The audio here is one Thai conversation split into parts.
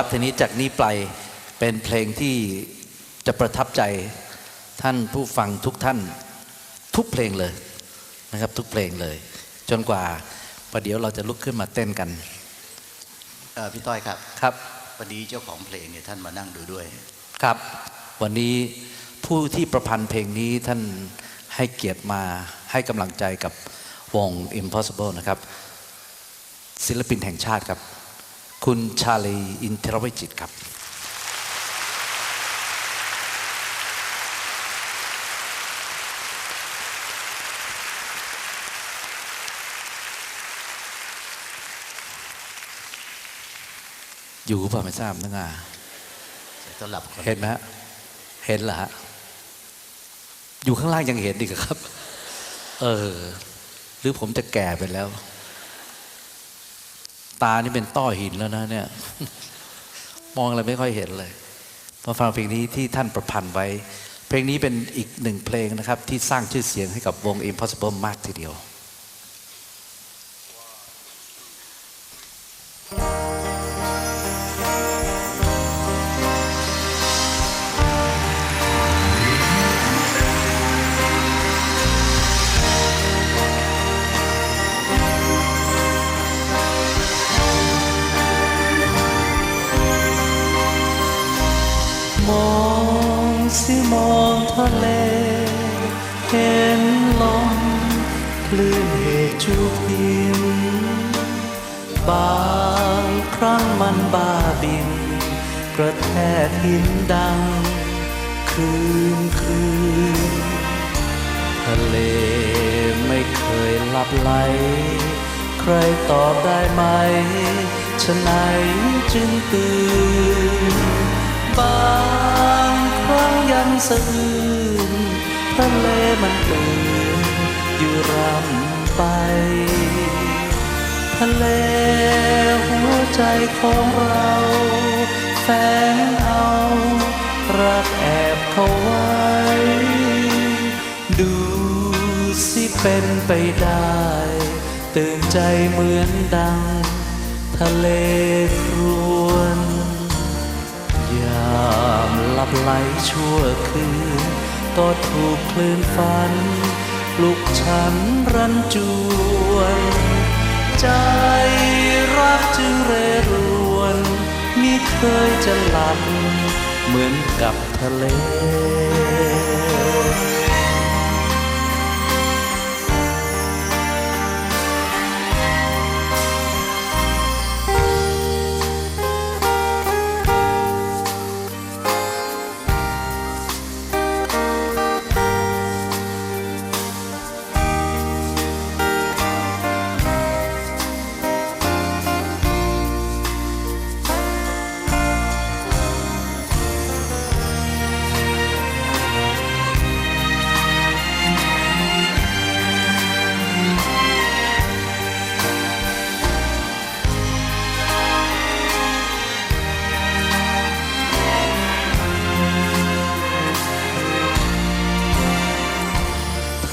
ครับทีนี้จากนี้ไปเป็นเพลงที่จะประทับใจท่านผู้ฟังทุกท่านทุกเพลงเลยนะครับ ทุกเพลงเลย จนกว่าประเดี๋ยวเราจะลุกขึ้นมาเต้นกันเอ่อพี่ต้อยครับครับวันนี้เจ้าของเพลงเนี่ยท่านมานั่งดูด้วยครับ วันนี้ผู้ที่ประพันธ์เพลงนี้ท่านให้เกียรติมาให้กำลังใจกับวง Impossible นะครับ ศิลปินแห่งชาติครับ คุณชาลีอินทรวิจิตรครับ อยู่เปล่าไม่ทราบนะงาต้อนรับคนเห็นไหมฮะเห็นเหรอฮะอยู่ข้างล่างยังเห็นอีกเหรอครับ เออ หรือผมจะแก่ไปแล้ว ตานี่เป็นต้อหินแล้วนะเนี่ย มองอะไรไม่ค่อยเห็นเลยมาฟังเพลงนี้ที่ท่านประพันธ์ไว้ เพลงนี้เป็นอีกหนึ่งเพลงนะครับ ที่สร้างชื่อเสียงให้กับวง Impossible มากทีเดียว สิมองทะเล เห็นลมคลื่นเหจุบินบางครั้งมันบ้าบิน กระแทกหินดัง คืนคืน ทะเลไม่เคยหลับไหล ใครตอบได้ไหมฉะไหนจึงตื่นบางครั้งยัง สะอื้นทะเลมันตื่นอยู่รำไป ทะเลหัวใจของเราแฝงเอา รักแอบเขาไว้ ดูสิเป็นไปได้ ตื่นใจเหมือนดัง ทะเลครวน บไหลชั่วคืนก็ถูกคลื่นฝันลุกฉันรันจวน ใจรักจึงเรรวนมิเคยจะหลับเหมือนกับทะเล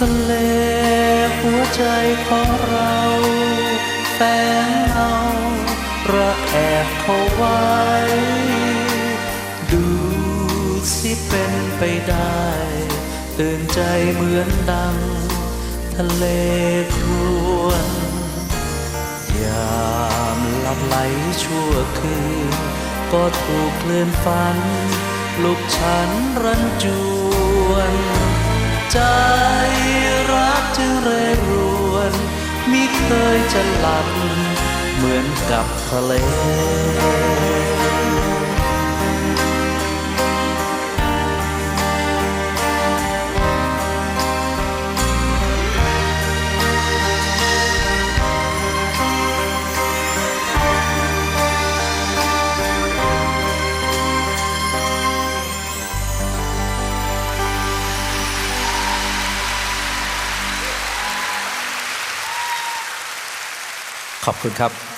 ทะเลหัวใจของเราแฝงเอาระแอบเขาไว้ ดูสิเป็นไปได้ ตื่นใจเหมือนดัง ทะเลครวนยามหลับไหลชั่วคืน ก็ถูกคลื่นฝัน ลุกฉันรันจวน ใจรักจึงเร่รวนมิเคยจะหลับเหมือนกับทะเล ขอบคุณครับ